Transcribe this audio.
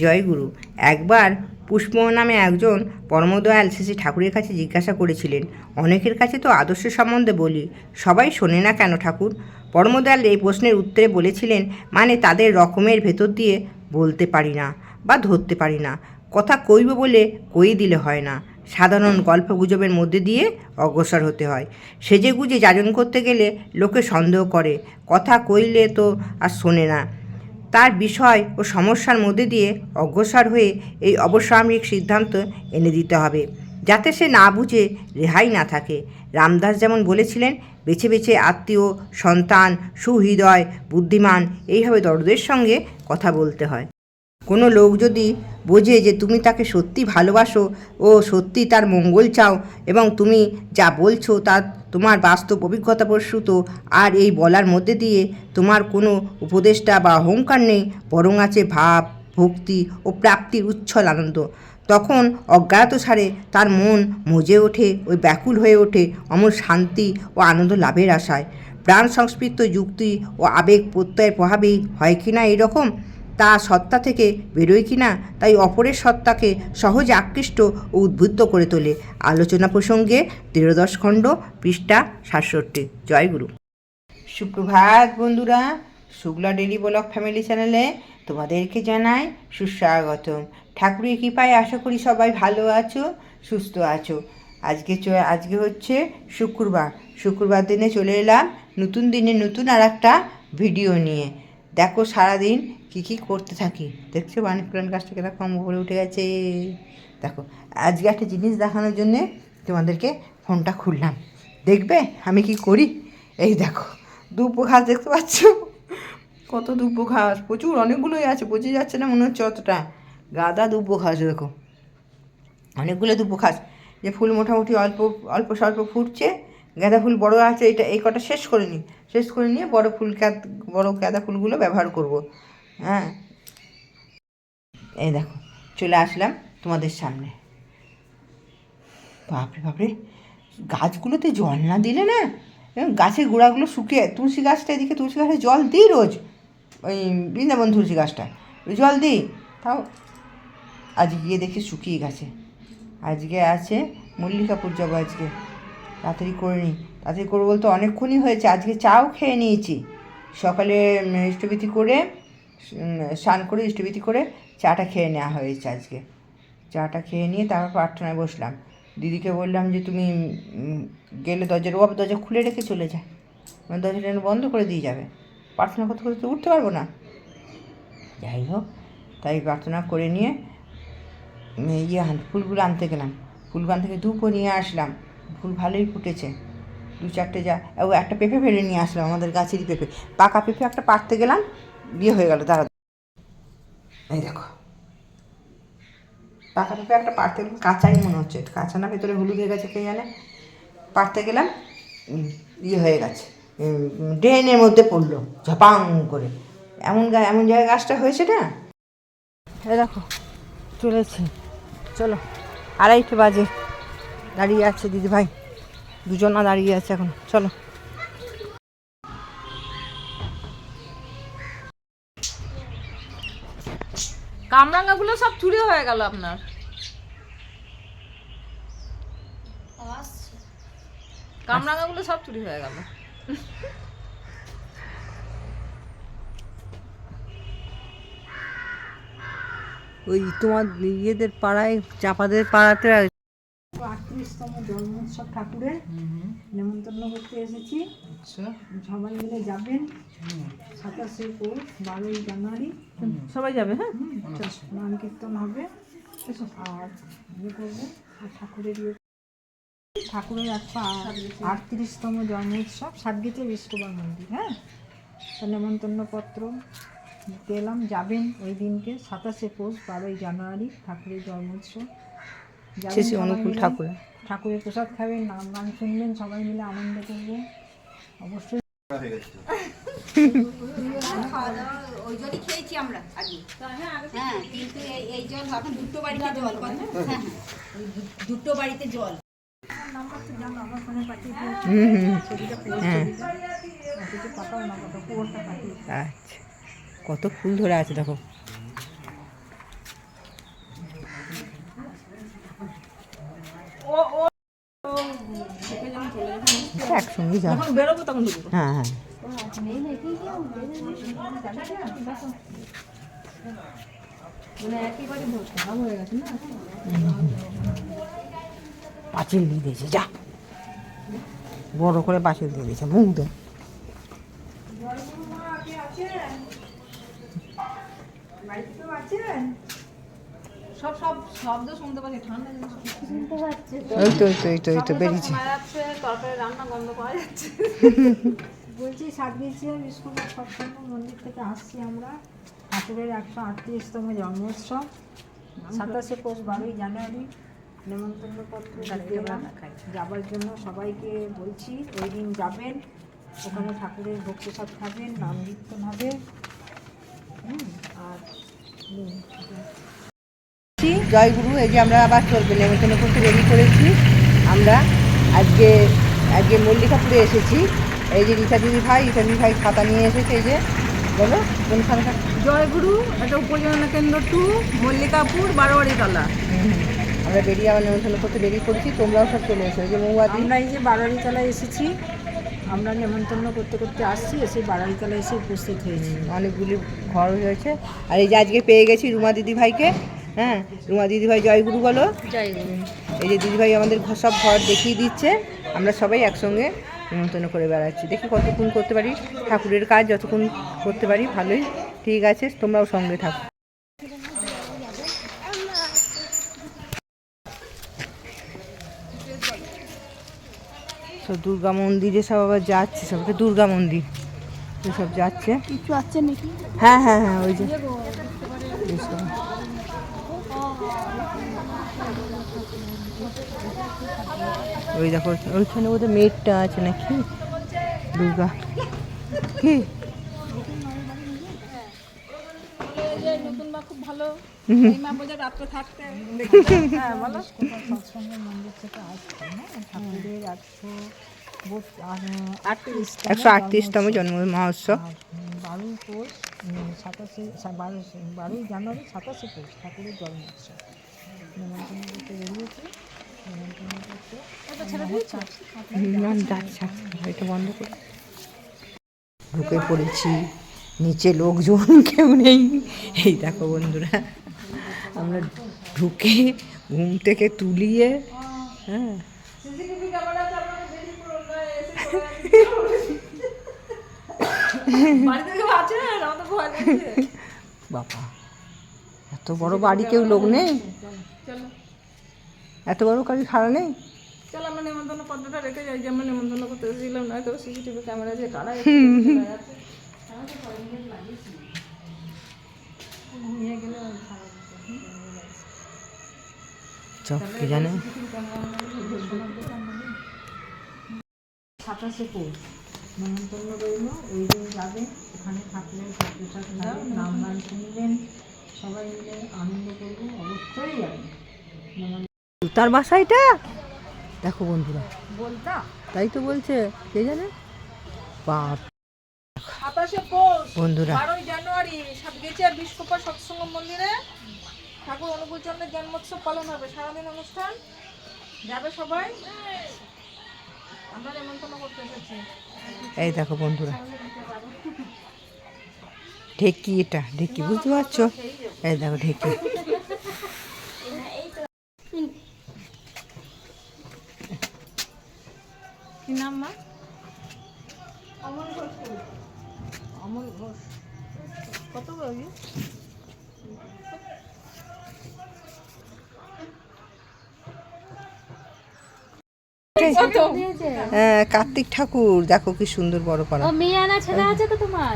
জয়গুরু। একবার পুষ্প নামে একজন পরমদয়াল শ্রী ঠাকুরের কাছে জিজ্ঞাসা করেছিলেন, অনেকের কাছে তো আদর্শ সম্বন্ধে বলি, সবাই শোনে না কেন ঠাকুর? পরমদয়াল এই প্রশ্নের উত্তরে বলেছিলেন মানে তাদের রকমের ভেতর দিয়ে বলতে পারি না বা ধরতে পারি না। কথা কইব বলে কই দিলে হয় না। সাধারণ গল্প গুজবের মধ্যে দিয়ে অগ্রসর হতে হয়। সেজে গুজে যাজন করতে গেলে লোকে সন্দেহ করে। কথা কইলে তো আর শোনে না। তার বিষয় ও সমস্যার মধ্যে দিয়ে অগ্রসর হয়ে এই অবসামরিক সিদ্ধান্ত এনে দিতে হবে। যাতে সে না বুঝে, রেহাই না থাকে। রামদাস যেমন বলেছিলেন, বেছে বেছে আত্মীয়, সন্তান, সুহৃদয়, বুদ্ধিমান, এইভাবে দরদের সঙ্গে কথা বলতে হয়। কোনো লোক যদি বোঝে যে তুমি তাকে সত্যি ভালোবাসো, ও সত্যি তার মঙ্গল চাও এবং তুমি যা বলছো তা তোমার বাস্তব অভিজ্ঞতা প্রসূত, আর এই বলার মধ্যে দিয়ে তোমার কোনো উপদেষ্টা বা অহংকার নেই, বরং আছে ভাব, ভক্তি ও প্রাপ্তির উচ্ছল আনন্দ। তখন অজ্ঞাত সারে তার মন মজে ওঠে, ওই ব্যাকুল হয়ে ওঠে অমর শান্তি ও আনন্দ লাভের আশায়। প্রাণ সংস্কৃত যুক্তি ও আবেগ প্রত্যয়ের প্রভাবেই হয় কি না এরকম? তা সত্তা থেকে বেরোয় কি না, তাই অপরের সত্তাকে সহজে আকৃষ্ট ও উদ্বুদ্ধ করে তোলে। আলোচনা প্রসঙ্গে ত্রিদশ খণ্ড, পৃষ্ঠা সাতষট্টি। জয়গুরু সুপ্রভাত বন্ধুরা শুক্লা ডেলি ব্লক ফ্যামিলি চ্যানেলে তোমাদেরকে জানাই সুস্বাগতম। ঠাকুরের কৃপায় আশা করি সবাই ভালো আছো, সুস্থ আছো। আজকে আজকে হচ্ছে শুক্রবার। শুক্রবার দিনে চলে এলাম নতুন দিনে নতুন আর একটা ভিডিও নিয়ে। দেখো সারাদিন কী কী করতে থাকি? দেখছ, বাণী পুরান গাছটা কেনা কম করে উঠে গেছে। দেখো, আজকে একটা জিনিস দেখানোর জন্যে তোমাদেরকে ফোনটা খুললাম। দেখবে? আমি কি করি? এই দেখো দুপো ঘাস দেখতে পাচ্ছ? কত দুব্বো ঘাস। প্রচুর, অনেকগুলোই আছে বোঝা যাচ্ছে না মনে হচ্ছে অতটা। গাদা দুব্বো ঘাস দেখো। অনেকগুলো দুব্বো ঘাস। যে ফুল মোটামুটি অল্প অল্প স্বল্প ফুটছে, গাঁদা ফুল বড় আছে, এটা এই কটা শেষ করে নিই। শেষ করে নিয়ে বড় ফুল বড় গাঁদা ফুলগুলো ব্যবহার করব। হ্যাঁ। এই দেখো চলে আসলাম তোমাদের সামনে। বাপরে বাপরে গাছগুলোতে জল না দিলে না গাছের গোড়াগুলো শুকিয়ে তুলসী গাছটা এদিকে তুলসী গাছে জল দিই রোজ। ওই বৃন্দাবন তুলসী গাছটা জল দিই। তাও আজ গিয়ে দেখি শুকিয়ে গেছে। আজকে আছে মল্লিকা পুজো যাব আজকে। তাড়াতাড়ি করে নিই। তাড়াতাড়ি করব বলতে অনেকক্ষণই হয়েছে। আজকে চাও খেয়ে নিয়েছি। সকালে উম, করে স্নান করে ইষ্টবিতি করে চাটা খেয়ে নেওয়া হয়েছে আজকে। চাটা খেয়ে নিয়ে তারপর প্রার্থনায় বসলাম। দিদিকে বললাম যে, তুমি গেলে দরজার ও দরজা খুলে রেখে চলে যায়। মানে দরজাটা বন্ধ করে দিয়ে যাবে। প্রার্থনা করতে করতে উঠতে পারব না। যাই হোক, তাই প্রার্থনা করে নিয়ে ইয়ে ফুলগুলো আনতে গেলাম। ফুলগুলো গিয়ে ধূপও নিয়ে আসলাম। ফুল ভালোই ফুটেছে। দু চারটে যা, ও একটা পেঁপে ফেলে নিয়ে আসলাম আমাদের গাছেরই পেঁপে। পাকা পেঁপে একটা পাড়তে গেলাম বিয়ে হয়ে গেল, দাঁড়া। এই দেখো। পাকা পেঁপে একটা পাড়তে কাঁচাই মনে হচ্ছে। কাঁচা না, ভেতরে হলুদ হয়ে গেছে, কে জানে? পাড়তে গেলাম ইয়ে হয়ে গেছে। ড্রেনের মধ্যে পড়ল, ঝপাং করে। এমন গা, এমন জায়গায় গাছটা হয়েছে না? এ দেখো চলেছে চলো, আড়াইটে বাজে। দাঁড়িয়ে আছে দিদি ভাই দুজনা দাঁড়িয়ে আছে এখন। চলো। হয়ে গেল আপনার? কামরাঙ্গাগুলো সব চুরি হয়ে গেল। ওই তোমার ইয়েদের পাড়ায় চাপাদের পাড়াতে আটত্রিশতম জন্মোৎসব ঠাকুরের নেমন্তন্ন করতে এসেছি। সবাই মিলে যাবেন সাতাশে পৌষ বারোই জানুয়ারি। সবাই যাবে হ্যাঁ? নাম কীর্তন হবে। আর ইয়ে করব আর ঠাকুরের ইয়ে ঠাকুরের একটা আটত্রিশতম জন্মোৎসব সাতগীতে বিষ্ণুবার মন্দির হ্যাঁ? নেমন্তন্ন পত্র দিতে এলাম যাবেন ওই দিনকে সাতাশে পৌষ বারোই জানুয়ারি ঠাকুরের জন্মোৎসব। সবাই অনুকূল। ঠাকুর। ঠাকুরের প্রসাদ খাবেন, নাম গান শুনবেন, সবাই মিলে আনন্দ করব অবশ্যই। ওই খেয়েছি আমরা এই- দুটো বাড়িতে জল হ্যাঁ দুটো বাড়িতে জল আচ্ছা কত ফুল ধরে আছে দেখো। একসঙ্গে যাব যখন বেরোবো তখন ঢুকবো। হ্যাঁ হ্যাঁ। মানে হয়ে পাঁচিল দিয়ে দিয়েছে যা। বড় করে পাঁচিল দিয়ে দিয়েছে মুখ দে। সব সব শব্দ শুনতে পাচ্ছি ঠান্ডা শুনতে পাচ্ছি। ওই তো। ওই তো এই তো এই তো বেরিয়েছে। যাচ্ছে তরকারি রান্না গন্ধ পাওয়া যাচ্ছে। বলছি সাতগিছিয়া বিষ্ণুপুর সৎসঙ্গ মন্দির থেকে আসছি আমরা। ঠাকুরের একশো আটত্রিশতম জন্মোৎসব। সাতাশে পৌষ বারোই জানুয়ারি। নেমন্তন্ন পত্র। যাবার জন্য সবাইকে বলছি ওই দিন যাবেন। ওখানে ঠাকুরের ভোগ প্রসাদ খাবেন নাম কীর্তন হবে। হুম, আর হুম, জয় গুরু এই যে আমরা আবার চলবে নেমন্তন্ন করতে রেডি করেছি। আমরা আজকে আজকে মল্লিকাপুরে এসেছি। এই যে রীতা দিদি ভাই রীতা দিদি ভাই খাতা নিয়ে এসেছে এই যে। বলো কোনখানকার জয়গুরু একটা উপজেলা কেন্দ্র টু মল্লিকাপুর বারোয়ারি তলা আমরা বেরিয়ে আবার নেমন্তন্ন করতে রেডি করেছি তোমরাও সব চলে এসো। এই যে মৌয়াদি। আমরা এই যে বারারিতলায় এসেছি আমরা নেমন্তন্ন করতে করতে আসছি এসে বারারিতলায় এসে উপস্থিত হয়েছি। অনেকগুলি ঘর হয়েছে। আর এই যে আজকে পেয়ে গেছি রুমা দিদি ভাইকে। হ্যাঁ রুমা দিদি ভাই জয়গুরু বলো। জয়গুরু। এই যে দিদিভাই আমাদের ঘর সব ঘর দেখিয়ে দিচ্ছে। আমরা সবাই একসঙ্গে নিমন্ত্রণ করে বেড়াচ্ছি। দেখি কতক্ষণ করতে পারি। ঠাকুরের কাজ যতক্ষণ করতে পারি ভালোই। ঠিক আছে তোমরাও সঙ্গে থাকো। সব দুর্গা মন্দিরে সব আবার যাচ্ছে সব এটা দুর্গা মন্দির তো সব যাচ্ছে। কিছু আছে নাকি? হ্যাঁ হ্যাঁ হ্যাঁ ওই যে বেশ করে। ওই দেখো, ওইখানে বোধহয় মেয়েরটা আছে নাকি? দুর্গা। কি? খুব ভালো থাকতে একশো বারোই পৌষ সাতাশে বারো বারোই জানুয়ারি সাতাশে পৌষ, ঠাকুরের জন্মোৎসব। বেরিয়েছে নেমন্তন্ন করতে না যাচ্ছে এটা বন্ধ করে ঢুকে পড়েছি, নিচে লোকজন কেউ নেই। এই দেখো বন্ধুরা, আমরা ঢুকে ঘুম থেকে তুলিয়ে হ্যাঁ। বাবা, এত বড় বাড়ি কেউ লোক নেই? এত বড় কারি খাড়া নেই? চলো আমরা নেমন্তন্ন পত্রটা রেখে যাই যে আমরা নেমন্তন্ন করতে এসেছিলাম না তো সিসিটিভি ক্যামেরা যে কারা নিয়ে গেলে চক কে জানে? সাতাশে পৌষ। নেমন্তন্ন রইল ওই দিন যাবেন ওখানে নাম গান শুনবেন। সবাই মিলে আনন্দ করব অবশ্যই যাবেন তার বাসা এটা? দেখো বন্ধুরা। বলতা? তাই তো বলছে কে জানে? বাপ। বন্ধুরা। বারোই জানুয়ারি সাতগেছিয়া বিষ্কোপা সৎসঙ্গ মন্দিরে। ঠাকুর অনুকূল চন্দ্রের জন্মোৎসব পালন হবে সারাদিন অনুষ্ঠান। যাবে সবাই? আমরা নেমন্তন্ন করতে এসেছি। এই দেখো বন্ধুরা। ঢেকি এটা ঢেকি বুঝতে পারছ? এই দেখো ঢেকি কি নাম মা অমল ঘোষ কত বড় হ্যাঁ কার্তিক ঠাকুর দেখো কি সুন্দর বড় করা। মেয়ে আনা ছেলে আছে তো তোমার?